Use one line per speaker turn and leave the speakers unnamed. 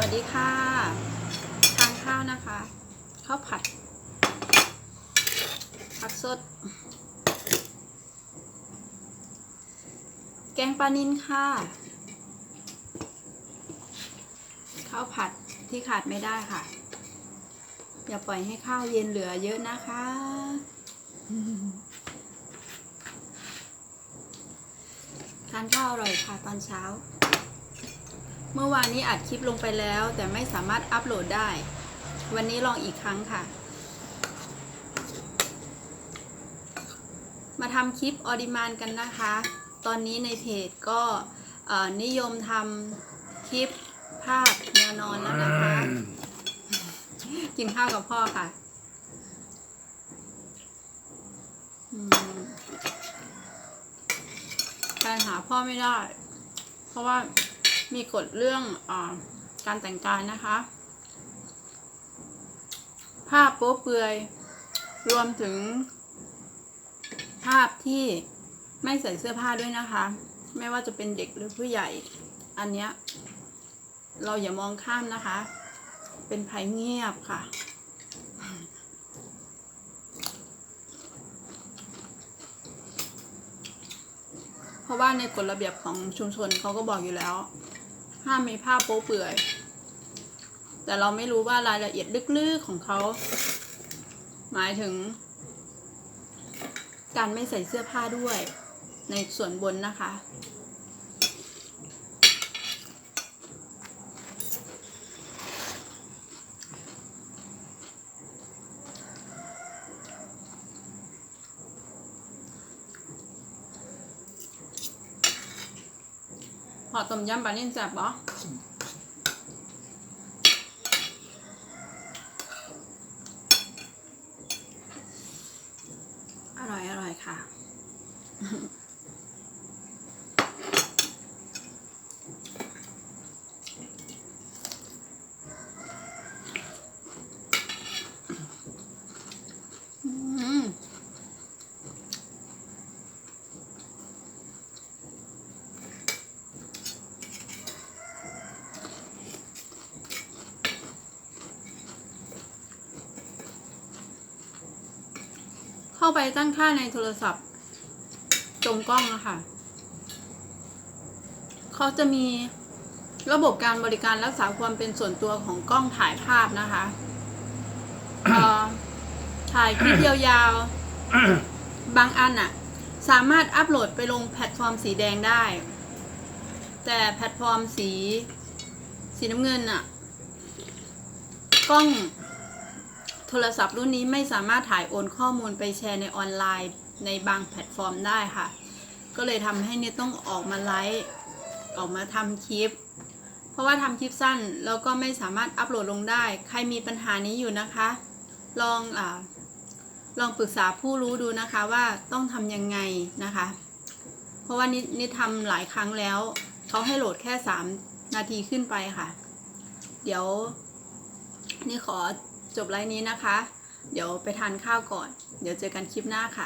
วัสดีค่ะ ทานข้าวนะคะ ข้าวผัด ผักสด แกงปลานินค่ะ ข้าวผัดที่ขาดไม่ได้ค่ะ อย่าปล่อยให้ข้าวเย็นเหลือเยอะนะคะ ทานข้าวอร่อยค่ะตอนเช้า เมื่อวานนี้อัดคลิปลงไปแล้ว แต่ไม่สามารถอัปโหลดได้ วันนี้ลองอีกครั้งค่ะ มาทำคลิปออดิมานกันนะคะ ตอนนี้ในเพจก็นิยมทำคลิปภาพแนวนอนแล้วนะคะ กินข้าวกับพ่อค่ะการหาพ่อไม่ได้ เพราะว่า มีกฎเรื่องอการแต่งกายนะคะ ภาพโป๊เปลือย รวมถึง ภาพที่ไม่ใส่เสื้อผ้าด้วยนะคะ ไม่ว่าจะเป็นเด็กหรือผู้ใหญ่ อันเนี้ยเราอย่ามองข้ามนะคะ เป็นภัยเงียบค่ะ เพราะว่าในกฎระเบียบของชุมชนเขาก็บอกอยู่แล้ว ห้ามมีภาพโป๊เปื่อย แต่เราไม่รู้ว่ารายละเอียดลึกๆของเขา หมายถึง การไม่ใส่เสื้อผ้าด้วย ในส่วนบนนะคะ อต้มยำปลานิ่นแซ่บปะอร่อยอร่อยค่ะาไปตั้งค่าในโทรศัพท์ ตรงกล้องนะคะเขาจะมีระบบการบริการรักษาความเป็นส่วนตัวของกล้องถ่ายภาพนะคะถ่ายคลิปยาวๆ บางอันอะสามารถอัปโหลดไปลงแพลตฟอร์มสีแดงได้ แต่แพลตฟอร์มสี สีน้ำเงินอะกล้อง โทรศัพท์รุ่นนี้ไม่สามารถถ่ายโอนข้อมูลไปแชร์ในออนไลน์ในบางแพลตฟอร์มได้ค่ะ ก็เลยทำให้เนี่ยต้องออกมาไลฟ์ออกมาทำคลิป เพราะว่าทำคลิปสั้นแล้วก็ไม่สามารถอัปโหลดลงได้ ใครมีปัญหานี้อยู่นะคะ ลองอลองปรึกษาผู้รู้ดูนะคะว่าต้องทำยังไงนะคะ เพราะว่านิดนิดทำหลายครั้งแล้วเขาให้โหลดแค่ 3 นาทีขึ้นไปค่ะ เดี๋ยวนี่ขอ จบไลน์นี้นะคะ เดี๋ยวไปทานข้าวก่อน เดี๋ยวเจอกันคลิปหน้าค่ะ